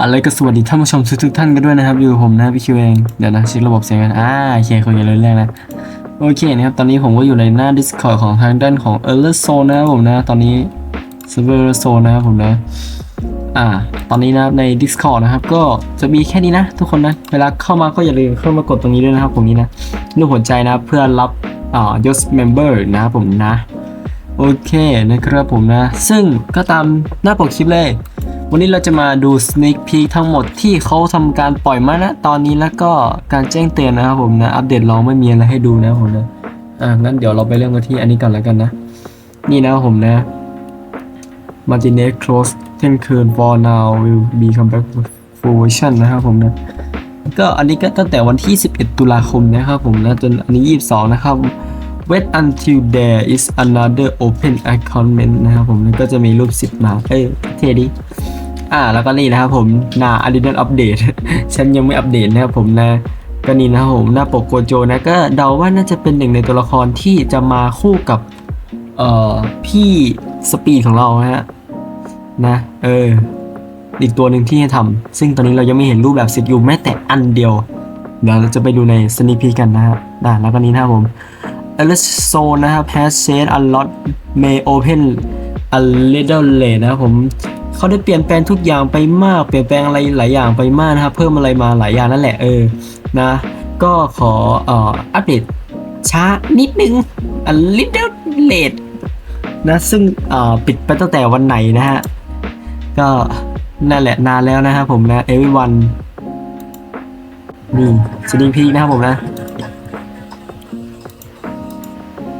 อะไรก็สวัสดีท่านผู้ชมทุกท่านกันด้วยนะครับ อยู่ผมนะพี่คิวเอง เดี๋ยวนะเช็คระบบเสียงกันอ่าโอเคคุยกันเรื่องแรกนะโอเคนะครับ ตอนนี้ผมก็อยู่ในหน้า Discord ของทางด้านของ e r l e r Zone นะครับผมนะ ตอนนี้ Server Zone นะครับผมนะ อ่า ตอนนี้นะครับใน Discord นะครับ ก็จะมีแค่นี้นะ ทุกคนนะ เวลาเข้ามาก็อย่าลืมเข้ามากดตรงนี้ด้วยนะครับผมนี้นะรูปหัวใจนะเพื่อรับอ่ายศ Member นะครับผมนะ โอเคนะครับผมนะ ซึ่งก็ตามหน้าปกคลิปเลย วันนี้เราจะมาดู sneak peek ทั้งหมดที่เขาทำการปล่อยมาณตอนนี้แล้วก็การแจ้งเตือนนะครับผมนะ อัปเดตลองไม่มีอะไรให้ดูนะผมนะอะงั้นเดี๋ยวเราไปเริ่มกันที่อันนี้ก่อนแล้วกันนะ นี่นะผมนะ Martinez close เที่ยงคืน for now will be come back full version นะครับผมนะก็อันนี้ก็ตั้งแต่วันที่ 11 ตุลาคมนะครับผมนะจนอันนี้ 22 นะครับ wait until there is another open account man นะครับผมก็จะมีรูป 10มาเอ้ยเท่ดีอ่าแล้วก็นี่นะครับผมหน้า Adidas Update ฉันยังไม่อัปเดตนะครับผมนะก็นี่นะครับผมหน้าปกโกโจนะก็เดาว่าน่าจะเป็นหนึ่งในตัวละครที่จะมาคู่กับเอ่อพี่สปีดของเราฮะนะเอออีกตัวหนึ่งที่ให้ทำซึ่งตอนนี้เรายังไม่เห็นรูปแบบสิทธิ์อยู่แม้แต่อันเดียว เดี๋ยวเราจะไปดูในสนิพีกันนะครับนะแล้วก็นี้นะครับผม a l e s o นะครับ has said a lot may open a little late นะครับผมเขาได้เปลี่ยนแปลงทุกอย่างไปมาก เปลี่ยนแปลงอะไรหลายอย่างไปมากนะครับ เพิ่มอะไรมาหลายอย่างนั่นแหละเออนะ ก็ขออัปเดตช้านิดนึง a little late นะ ซึ่งปิดไปตั้งแต่วันไหนนะฮะ ก็นั่นแหละนานแล้วนะครับผมนะ everyone นี่สนิพีนะครับผมนะ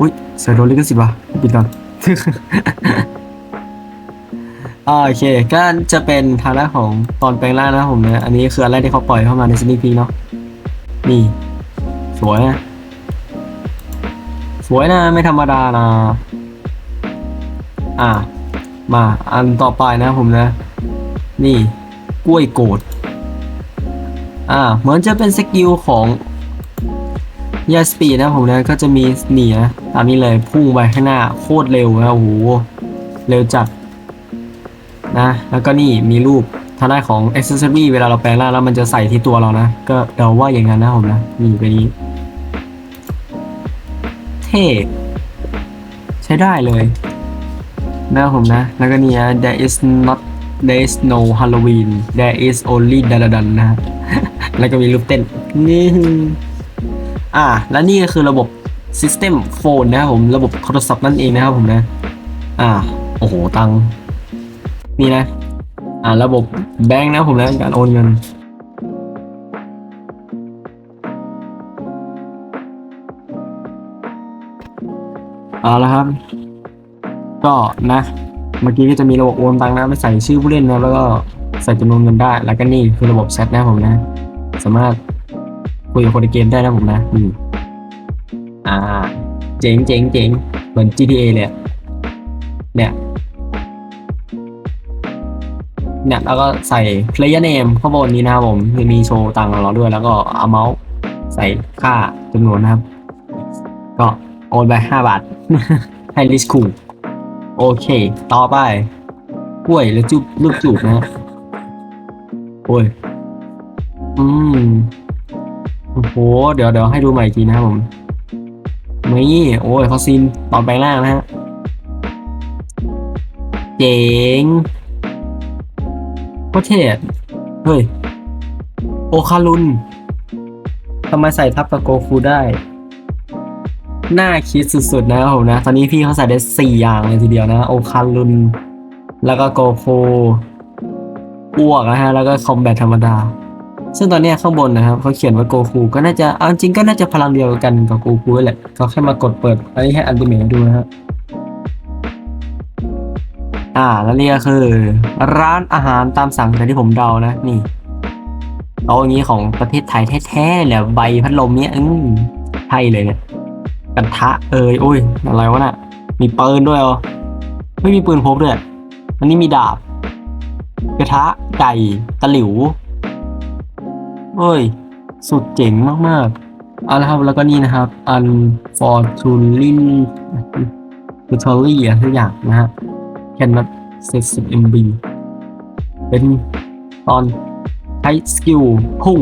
อุ้ยเสือโดนลิขสิทธิ์วะปิดก่อน โอเค ก็จะเป็นทางด้านของตอนแปลงร่างนะครับผมนะ อันนี้คืออันแรกที่เขาปล่อยเข้ามาในสนิพีเนาะ นี่ สวยนะ สวยนะ ไม่ธรรมดานะ อ่า มาอันต่อไปนะผมนะ นี่ กล้วยโกดอ่า เหมือนจะเป็นสกิลของ ยาสปีดนะผมนะก็จะมีหนีนะตามนี้เลยพุ่งไปข้างหน้าโคตรเร็วนะโอ้โหเร็วจัดนะ แล้วก็นี่มีรูปทางด้านของ accessory เวลาเราแปลงร่างแล้วมันจะใส่ที่ตัวเรานะ ก็เดาว่าอย่างนั้นนะผมนะนี่ไปนี้ เท่ใช้ได้เลยนะผมนะ แล้วก็นี่นะ there is not there is no Halloween there is only d a d a d a นะแล้วก็มีรูปเต้นนี่ อ่า และนี่ก็คือระบบ System Phone นะครับผมระบบโทรศัพท์นั่นเองนะครับผมนะ อ่า โอ้โห ตังนี่นะ อ่า ระบบแบงค์นะครับผมนะการโอนเงินเอาละครับ ก็นะ เมื่อกี้ก็จะมีระบบโอนตังนะไม่ใส่ชื่อผู้เล่นนะแล้วก็ใส่จำนวนเงินได้ แล้วก็นี่คือระบบแชทนะครับผมนะ สามารถ คุยกับคนในเกมได้นะผมนะ อืมอ่า เจ๋งเจ๋งเจ๋งเหมือน GTA เลยเนี่ยเนี่ยแล้วก็ใส่ player name ข้างบนนี้นะครับผมจะมีโชว์ตังค์ของเราด้วย แล้วก็เอาเมาส์ใส่ค่าจำนวนนะครับ ก็โอนไปห้าบาท ให้ลิสคูโอเค ต่อไปกล้วยแล้วจุบรูปจูบนะโอ้ย อืม โอ้โห เดี๋ยวเดี๋ยวให้ดูใหม่อีกทีนะครับผมนี่โอ้ยเขาซีนตอนแปลงร่างนะฮะ เจ๋งโคเท่อะเฮ้ย โอคารุนทำไมใส่ทับกับโกคูได้น่าคิดสุดๆนะครับผมนะ ตอนนี้พี่เขาใส่ได้สี่อย่างเลยทีเดียวนะ โอคารุน แล้วก็โกคูอ้วกนะฮะ แล้วก็คอมแบทธรรมดา ซึ่งตอนนี้ข้างบนนะครับเขาเขียนว่าโกคูก็น่าจะเอาจริงก็น่าจะพลังเดียวกันกับโกคูแหละเขาแค่มากดเปิดอันนี้ให้อันติเมทดูนะครับอ่าแล้วนี่ก็คือ ร้านอาหารตามสั่งแต่ที่ผมเดานะนี่โต๊ะอย่างนี้ของประเทศไทยแท้ๆแหละใบพัดลมเนี้ยอืมใช่เลยเนี่ยกระทะเอ้ยโอ้ยอะไรวะน่ะ มีปืนด้วยเหรอไม่มีปืนพกด้วยอันนี้มีดาบ กระทะไก่ตะหลิว เฮ้ย สุดเจ๋งมากๆเอาละครับ แล้วก็นี่นะครับอัน fortuning f o r t u n y อะไรทุกอย่างนะฮะ cannot set 10 MB เป็นตอนใช้สกิลพุ่ง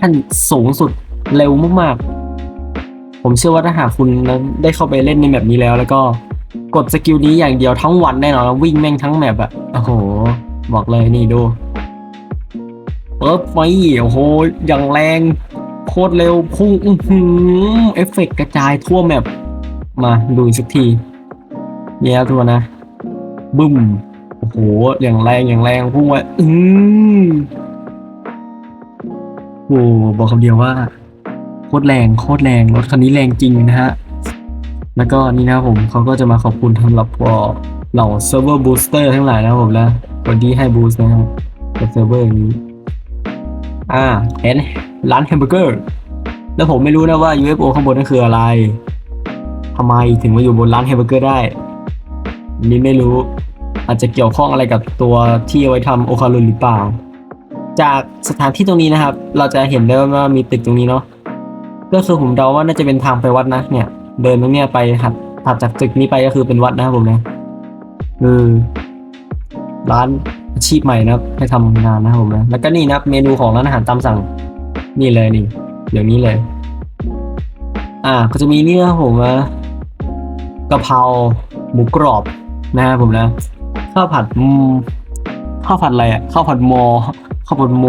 ขั้นสูงสุดเร็วมากๆ ผมเชื่อว่าถ้าหากคุณนั้นได้เข้าไปเล่นในแมปนี้แล้ว แล้วก็กดสกิลนี้อย่างเดียวทั้งวันแน่นอนแล้ววิ่งแม่งทั้งแมปอะโอ้โห บอกเลยนี่ดู ปิบไฟโอ้โหอย่างแรงโคตรเร็วพุ่งอื้อหือเอฟเฟกต์กระจายทั่วแมปมาดูสักทีเนี่ยครับทุกคนะ บึ้มโอ้โหอย่างแรงอย่างแรงพุ่งไว้อืมโอ้บอกคำเดียวว่าโคตรแรงโคตรแรงรถคันนี้แรงจริงนะฮะ แล้วก็นี่นะผมเขาก็จะมาขอบคุณสำหรับพวกเหล่าเซิร์ฟเวอร์บูสเตอร์ทั้งหลายนะครับผมนะคนที่ให้บูสต์นะครับเซิร์ฟเวอร์อย่างนี้ อ่า เห็น ร้านแฮมเบอร์เกอร์ แล้วผมไม่รู้นะว่า UFO ข้างบนนั่นคืออะไรทำไมถึงมาอยู่บนร้านแฮมเบอร์เกอร์ได้นนี้ไม่รู้ อาจจะเกี่ยวข้องอะไรกับตัวที่เอาไว้ทำโอคารุนหรือเปล่า จากสถานที่ตรงนี้นะครับ เราจะเห็นได้ว่ามีตึกตรงนี้เนาะก็คือผมเดาว่าน่าจะเป็นทางไปวัดนะ เนี่ย เดินตรงเนี้ยไปถัดถัดจากตึกนี้ไปก็คือเป็นวัดนะครับผมนะเออร้าน อาชีพใหม่นะครับให้ทำงานนะครับผมนะแล้วก็นี่นะครับเมนูของร้านอาหารตามสั่ง นี่เลยนี่ เดี๋ยวนี้เลย อ่า ก็จะมีนี่นะผมนะกะเพราหมูกรอบนะครับผมนะข้าวผัดอืมข้าวผัดอะไรอะข้าวผัดมอข้าวผัดโม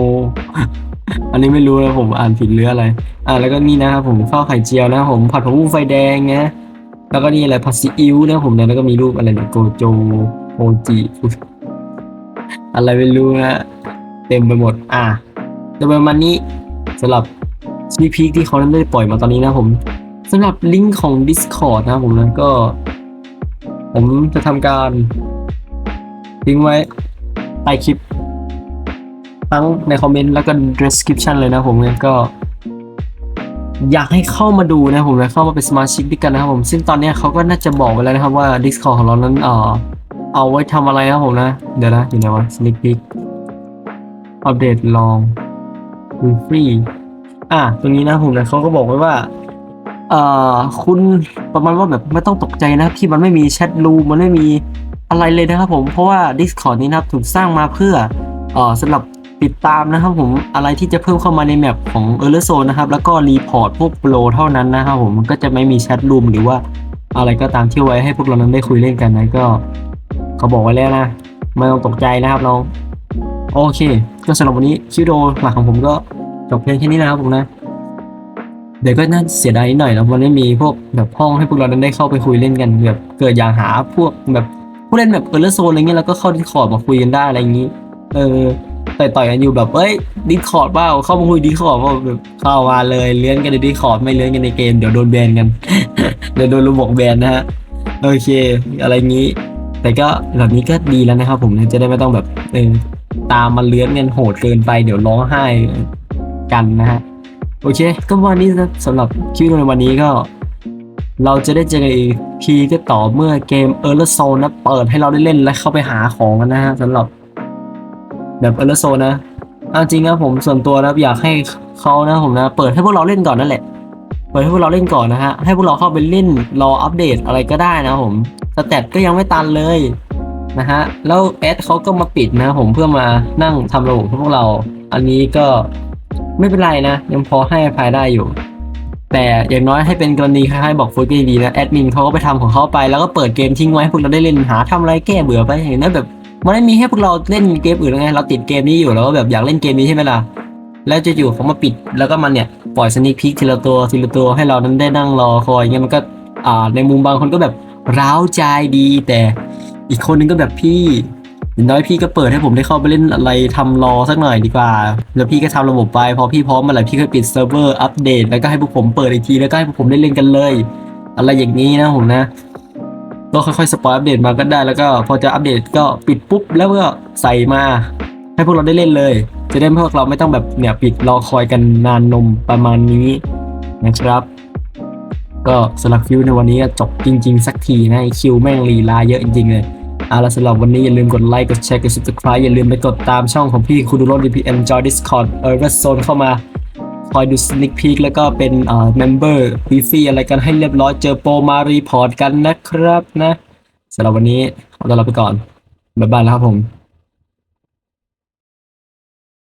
อันนี้ไม่รู้นะผมอ่านผิดหรืออะไร อ่า แล้วก็นี่นะครับผมข้าวไข่เจียวนะครับผมผัดผักบุ้งไฟแดงนะแล้วก็นี่อะไรผัดซีอิ๊วนะครับผมนะแล้วก็มีรูปอะไรนะโกโจโอจิ อะไรไม่รู้นะเต็มไปหมด อ่าจะประมาณนี้สำหรับสปีพีที่เขาได้ปล่อยมาตอนนี้นะผมสำหรับลิงก์ของ Discord นะครับผมนก็ ผมจะทำการทิ้งไว้ใต้คลิป ทั้งในคอมเมนต์แล้วก็ description เลยนะผมเนี่ยก็ อยากให้เข้ามาดูนะผมเลยเข้ามาเป็นสมาชิกด้วยกันนะครับผม ซึ่งตอนนี้เขาก็น่าจะบอกไปแล้วนะครับว่า Discord ของเรานั้นเอ่อ เอาไว้ทำอะไรนะครับผมนะ เดี๋ยวนะอยู่ไหนวะ sneak peek อัปเดตลองดูฟรีอะตรงนี้นะผมนะเขาก็บอกไว้ว่าเอ่อคุณประมาณว่าแบบไม่ต้องตกใจนะที่มันไม่มีแชทรูมันไม่มีอะไรเลยนะครับผมเพราะว่า Discord นี้นะครับถูกสร้างมาเพื่อเอ่อสำหรับติดตามนะครับผมอะไรที่จะเพิ่มเข้ามาในแมปของ e r l e r Zone นะครับ แล้วก็รีพอร์ตพวกโปรเท่านั้นนะครับผมมันก็จะไม่มีแชทรูมหรือว่าอะไรก็ตามที่ไว้ให้พวกเรานั้นได้คุยเล่นกันนะก็ เขาบอกไว้แล้วนะไม่ต้องตกใจนะครับน้องโอเค ก็สำหรับวันนี้คลิปวิดีโอหลักของผมก็จบเพียงแค่นี้นะครับผมนะ เดี๋ยวก็น่าเสียดายนิดหน่อยนะวันนี้มีพวกแบบห้องให้พวกเรานั้นได้เข้าไปคุยเล่นกันแบบเกิดอยากหาพวกแบบผู้เล่นแบบเออร์โซนอะไรเงี้ยแล้วก็เข้าดิสคอร์ดมาคุยกันได้อะไรอย่างนี้ เออต่อยต่อยกันอยู่แบบเอ้ยดิสคอร์ดเปล่าเข้ามาคุยดิสคอร์ดว่าแบบเข้ามาเลยเลี้ยนกันในดิสคอร์ดไม่เลี้ยนกันในเกมเดี๋ยวโดนแบนกันเดี๋ยวโดนระบบแบนนะฮะโอเค อะไรงี้ แต่ก็แบบนี้ก็ดีแล้วนะครับ ผมจะได้ไม่ต้องแบบเออตามมาเลื้อนกันโหดเกินไปเดี๋ยวร้องไห้กันนะฮะโอเค ก็วันนี้นะสำหรับคลิปในวันนี้ก็ เราจะได้เจอกันอีกทีก็ต่อเมื่อเกม e r l e r Zone นะเปิดให้เราได้เล่นและเข้าไปหาของกันนะฮะสำหรับแบบ e r l e r Zone นะอาจริงนะผมส่วนตัวนะอยากให้เขานะผมนะ เปิดให้พวกเราเล่นก่อนนั่นแหละ เปิดให้พวกเราเล่นก่อนนะฮะ ให้พวกเราเข้าไปเล่นรออัปเดตอะไรก็ได้นะผมสแตทก็ยังไม่ตันเลยนะฮะ แล้วแอดเขาก็มาปิดนะผมเพื่อมานั่งทำระบบให้พวกเรา อันนี้ก็ไม่เป็นไรนะ ยังพอให้อภัยได้อยู่ แต่อย่างน้อยให้เป็นกรณีคล้ายๆบอกฟุตก็ดีนะ แอดมินเขาก็ไปทำของเขาไป แล้วก็เปิดเกมทิ้งไว้ให้พวกเราได้เล่นหาทำอะไรแก้เบื่อไปอย่างนั้นแบบมันไม่มีให้พวกเราเล่นเกมอื่นแล้วไง เราติดเกมนี้อยู่แล้วก็แบบอยากเล่นเกมนี้ใช่ไหมล่ะ แล้วจะอยู่เขามาปิดแล้วก็มันเนี่ยปล่อยสนิคพิกทีละตัวทีละตัวให้เรานั้นได้นั่งรอคอยเงี้ยมันก็อ่าในมุมบางคนก็แบบร้าวใจดีแต่อีกคนนึงก็แบบพี่อย่างน้อยพี่ก็เปิดให้ผมได้เข้าไปเล่นอะไรทำรอสักหน่อยดีกว่า แล้วพี่ก็ทำระบบไป พอพี่พร้อมมื่อไหร่พี่ก็ปิดเซิร์ฟเวอร์อัปเดต แล้วก็ให้พวกผมเปิดอีกทีแล้วก็ให้พวกผมได้เล่นกันเลย อะไรอย่างนี้นะผมนะก็ค่อยๆสปอยอัปเดตมาก็ได้แล้วก็พอจะอัปเดตก็ปิดปุ๊บแล้วก็ใส่มา ให้พวกเราได้เล่นเลย จะได้พวกเราไม่ต้องแบบเนี่ยปิดรอคอยกันนานนมประมาณนี้นะครับ ก็สำหรับคิวในวันนี้จบจริง ๆ สักทีนะคิวแม่งลีลาเยอะจริง ๆ เลยเอาละสำหรับวันนี้อย่าลืมกดไลค์กดแชร์กด subscribe อย่าลืมไปกดตามช่องของพี่คุณดูโรด DPM Joy Discord เออร์โซนเข้ามาคอยดู sneak peek แล้วก็เป็นเอ่อ member ฟรีๆอะไรกันให้เรียบร้อยเจอโปรมารีพอร์ตกันนะครับนะสำหรับวันนี้ขอตัวลาไปก่อนบ๊ายบายแล้วครับผม